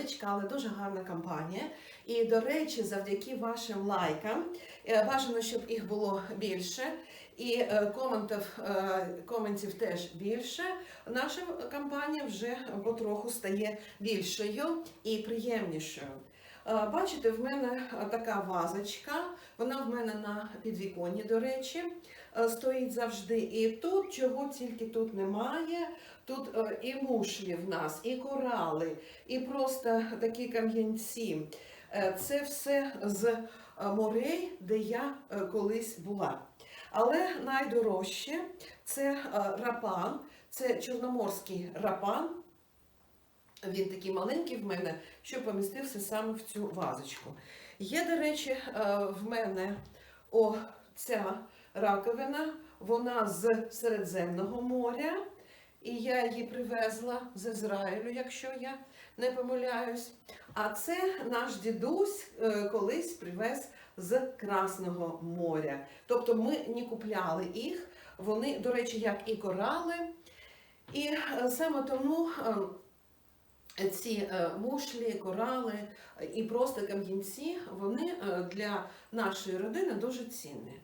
невеличка, але дуже гарна кампанія. І, до речі, завдяки вашим лайкам е, бажано, щоб їх було більше. І е, коментів, е, коментів теж більше. Наша кампанія вже потроху стає більшою і приємнішою. Бачите, в мене така вазочка, вона в мене на підвіконні, до речі, стоїть завжди. І тут чого тільки тут немає. Тут е, і мушлі в нас, і корали, і просто такі кам'янці. Е, Це все з е, морей, де я е, колись була. Але найдорожче це е, рапан, це чорноморський рапан. Він такий маленький в мене, що помістився саме в цю вазочку. Є, до речі, е, в мене о, ця раковина, вона з Середземного моря, і я її привезла з Ізраїлю, якщо я не помиляюсь. А це наш дідусь е, колись привез з Красного моря. Тобто ми не купляли їх. Вони, до речі, як і корали. І е, саме тому е, ці мушлі, корали і просто кам'янці, вони для нашої родини дуже цінні.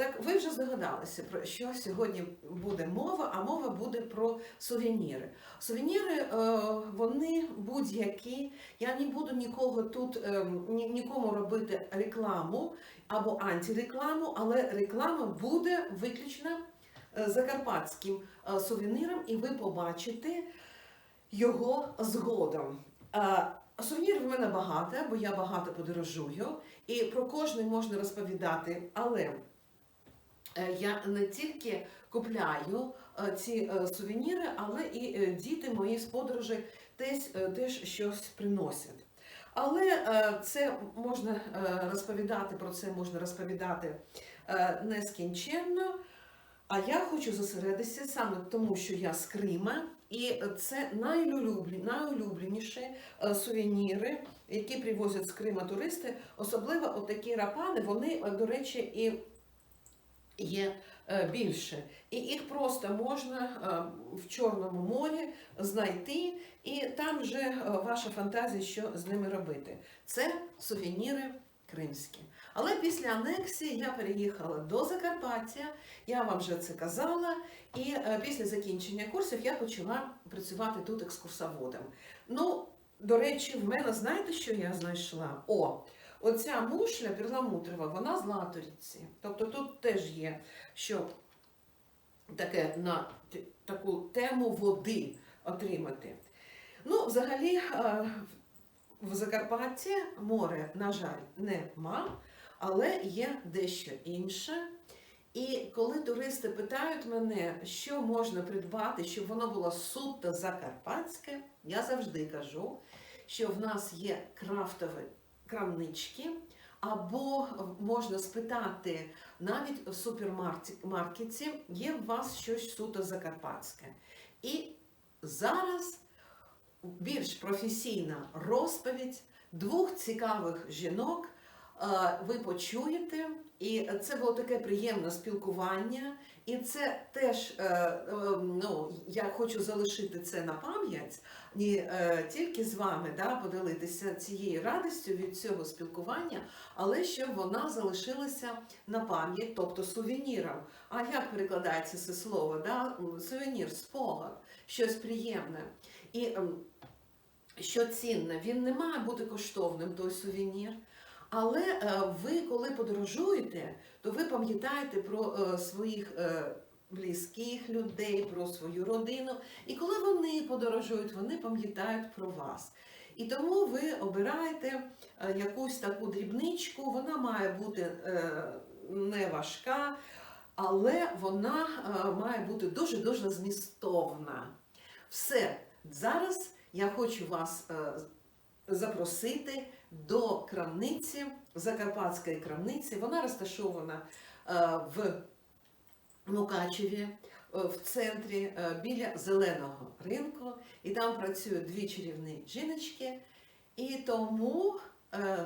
Так, ви вже здогадалися, про що сьогодні буде мова, а мова буде про сувеніри. Сувеніри, е, вони будь-які. Я не буду нікого тут е, нікому робити рекламу або антирекламу, але реклама буде виключно е, закарпатським сувеніром, і ви побачите його згодом. Сувенірів в мене багато, бо я багато подорожую, і про кожний можна розповідати, але я не тільки купляю е, ці е, сувеніри, але і е, діти мої з подорожі теж, е, теж щось приносять. Але е, це можна е, розповідати, про це можна розповідати е, нескінченно. А я хочу зосередитися саме тому, що я з Крима, і це найулюбленіші е, сувеніри, які привозять з Крима туристи. Особливо такі рапани, вони, е, до речі, і є е, більше. І їх просто можна е, в Чорному морі знайти, і там вже е, ваша фантазія, що з ними робити. Це сувеніри кримські. Але після анексії я переїхала до Закарпаття, я вам вже це казала, і після закінчення курсів я почала працювати тут екскурсоводом. Ну, до речі, в мене знаєте, що я знайшла? О, оця мушля перламутрова, вона з латоріці. Тобто тут теж є, що таке на таку тему води отримати. Ну, взагалі, е, в Закарпатті море, на жаль, нема, але є дещо інше. І коли туристи питають мене, що можна придбати, щоб воно було суто закарпатське, я завжди кажу, що в нас є крафтові крамнички, або можна спитати навіть в супермаркеті, є у вас щось суто закарпатське. І зараз більш професійна розповідь двох цікавих жінок. е, Ви почуєте, і це було таке приємне спілкування. І це теж е, е, ну, я хочу залишити це на пам'ять, не тільки з вами да, поділитися цією радістю від цього спілкування, але щоб вона залишилася на пам'ять, тобто сувеніром. А як перекладається це слово? Да? Сувенір, спогад, щось приємне. І ем, що цінне, він не має бути коштовним, той сувенір. Але е, ви, коли подорожуєте, то ви пам'ятаєте про е, своїх е, близьких людей, про свою родину. І коли вони подорожують, вони пам'ятають про вас. І тому ви обираєте якусь таку дрібничку, вона має бути не важка, але вона має бути дуже-дуже змістовна. Все, зараз я хочу вас запросити до крамниці, Закарпатської крамниці. Вона розташована е, в Мукачеві, е, в центрі е, біля зеленого ринку, і там працюють дві чарівні жіночки, і тому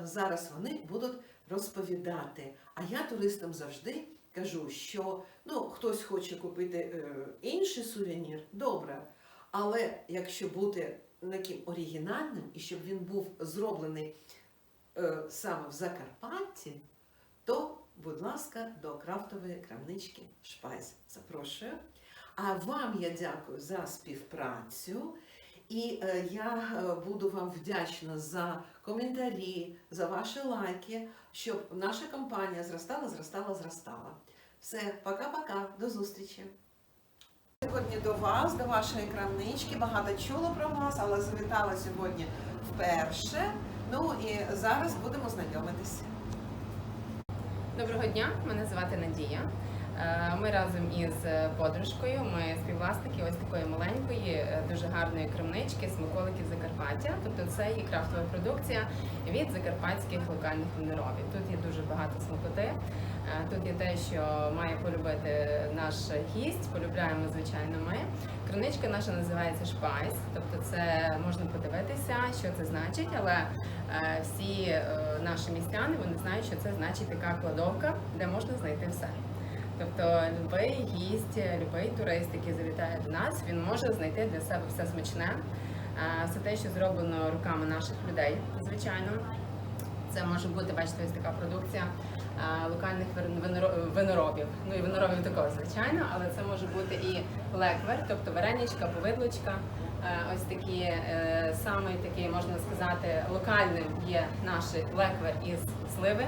зараз вони будуть розповідати. А я туристам завжди кажу, що ну, хтось хоче купити інший сувенір, добре. Але якщо бути таким оригінальним і щоб він був зроблений е, саме в Закарпатті, то, будь ласка, до крафтової крамнички Шпайс запрошую. А вам я дякую за співпрацю. І е, я е, буду вам вдячна за коментарі, за ваші лайки, щоб наша компанія зростала, зростала, зростала. Все, пока-пока, до зустрічі. Сьогодні до вас, до вашої крамнички. Багато чула про вас, але завітала сьогодні вперше. Ну і зараз будемо знайомитися. Доброго дня, мене звати Надія. Е, Ми разом із подружкою, ми співвласники ось такої маленької, е, дуже гарної крамнички смаколиків Закарпаття. Тобто це є крафтова продукція від закарпатських локальних виноробів. Тут є дуже багато смакоти. Е, Тут є те, що має полюбити наш гість. Полюбляємо звичайно ми. Крамничка наша називається Шпайс, тобто це можна подивитися, що це значить, але е, всі е, наші містяни вони знають, що це значить така кладовка, де можна знайти все. Тобто будь-який гість, будь-який турист, який завітає до нас, він може знайти для себе все смачне, все те, що зроблено руками наших людей, звичайно. Це може бути, бачите, ось така продукція локальних виноробів. Ну і виноробів також, звичайно, але це може бути і леквер, тобто вареничка, повидлочка. Ось такі е, самий такий, можна сказати, локальним є наш леквер із сливи.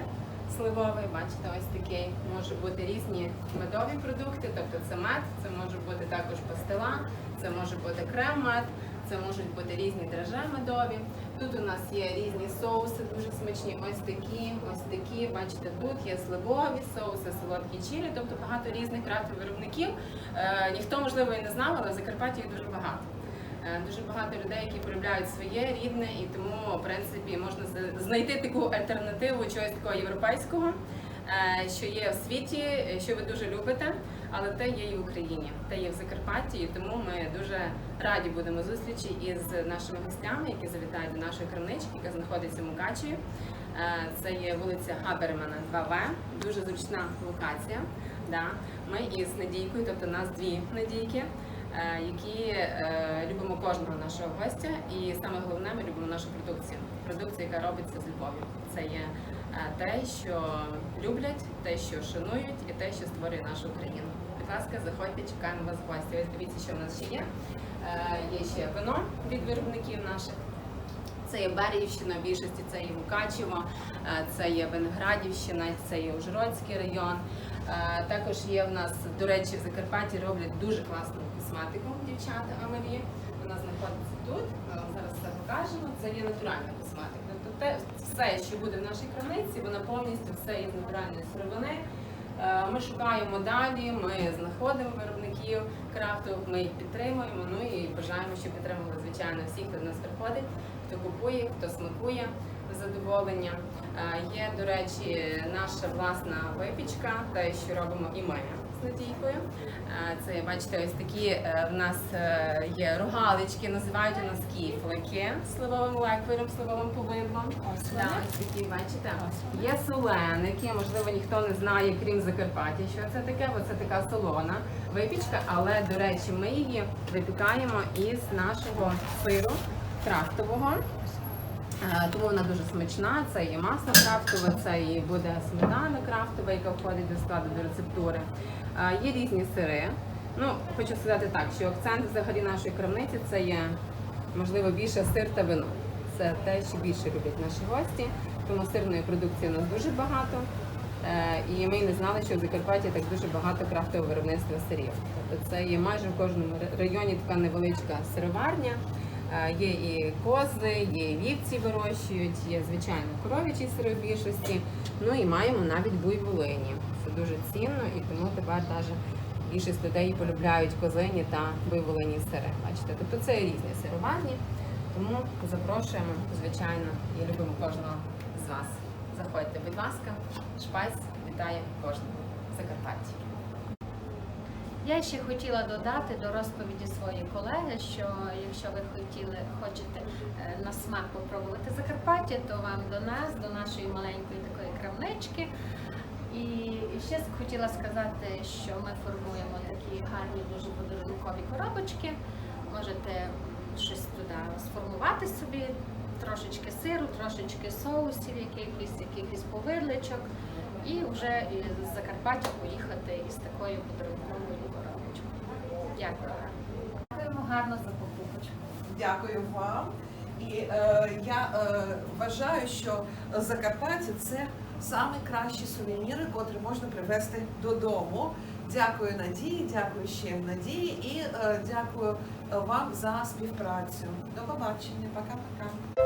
Сливовий, бачите, ось такий може бути різні медові продукти, тобто це мед, це може бути також пастила, це може бути крем-мед, це можуть бути різні драже медові. Тут у нас є різні соуси, дуже смачні. Ось такі, ось такі. Бачите, тут є сливові соуси, солодкі чилі, тобто багато різних крафтових виробників. Е, ніхто можливо і не знав, але в Закарпатті їх дуже багато. Е, Дуже багато людей, які полюбляють своє рідне, і тому в принципі можна знайти таку альтернативу чогось такого європейського, е, що є в світі, що ви дуже любите, але те є і в Україні, те є в Закарпатті, і тому ми дуже раді будемо зустрічі із нашими гостями, які завітають до нашої крамнички, яка знаходиться в Мукачеві. Е, Це є вулиця Габермана, 2В, дуже зручна локація. Да. Ми із Надійкою, тобто нас дві Надійки, які е, любимо кожного нашого гостя, і саме головне, ми любимо нашу продукцію. Продукцію, яка робиться з любов'ю. Це є е, те, що люблять, те, що шанують, і те, що створює нашу Україну. Будь ласка, заходьте, чекаємо вас в гості. Ось дивіться, що в нас ще є. Е, Є ще вино від виробників наших. Це є Беріївщина, в більшості це є Мукачево, е, це є Виноградівщина, це є Ужгородський район. Е, Також є в нас, до речі, в Закарпатті роблять дуже класну косметику дівчата Амелі. Вона знаходиться тут. Зараз все покажемо. Це є натуральна косметика. Тобто те, все, що буде в нашій крамниці, вона повністю все із натуральної сировини. Е, Ми шукаємо далі, ми знаходимо виробників крафту, ми їх підтримуємо. Ну і бажаємо, щоб підтримували звичайно всі, хто до нас приходить, хто купує, хто смакує задоволення. Е, Є, до речі, наша власна випічка, те, що робимо і ми з Надійкою. Е, Це бачите, ось такі е, в нас є рогалички, називають у нас кіфлики з сливовим леквером, сливовим повидлом. Да, ось такі, бачите, є соленики, можливо, ніхто не знає, крім Закарпаття, що це таке, бо це така солона випічка, але, до речі, ми її випікаємо із нашого сиру крафтового. Е, Тому вона дуже смачна. Це є масло крафтове, це і буде сметана крафтова, яка входить до складу до рецептури. Е, Є різні сири. Ну, хочу сказати так, що акцент взагалі нашої крамниці це є можливо більше сир та вино. Це те, що більше люблять наші гості. Тому сирної продукції у нас дуже багато. Е, І ми не знали, що в Закарпатті так дуже багато крафтового виробництва сирів. Тобто це є майже в кожному районі така невеличка сироварня. Е, Є і кози, є і вівці вирощують, є звичайно коров'ячі більшості. Ну і маємо навіть буйволині. Це дуже цінно і тому тепер навіть більшість людей полюбляють козині та буйволині сири. Бачите, тобто це різні сироварні. Тому запрошуємо, звичайно, і любимо кожного з вас. Заходьте, будь ласка, шпайс вітає кожного в Закарпатті. Я ще хотіла додати до розповіді своєї колеги, що якщо ви хотіли, хочете е, на смак попробувати Закарпаття, то вам до нас, до нашої маленької такої крамнички. І ще хотіла сказати, що ми формуємо такі гарні дуже подарункові коробочки. Можете щось туди сформувати собі, трошечки сиру, трошечки соусів, якихось, якихось повидличок, і вже із Закарпаття поїхати із такою подарунковою. Дякую. Дякуємо гарно за покупочку. Дякую вам. І е, я е, вважаю, що Закарпаття це найкращі сувеніри, котрі можна привезти додому. Дякую Надії, дякую ще Надії і е, дякую вам за співпрацю. До побачення, пока-пока.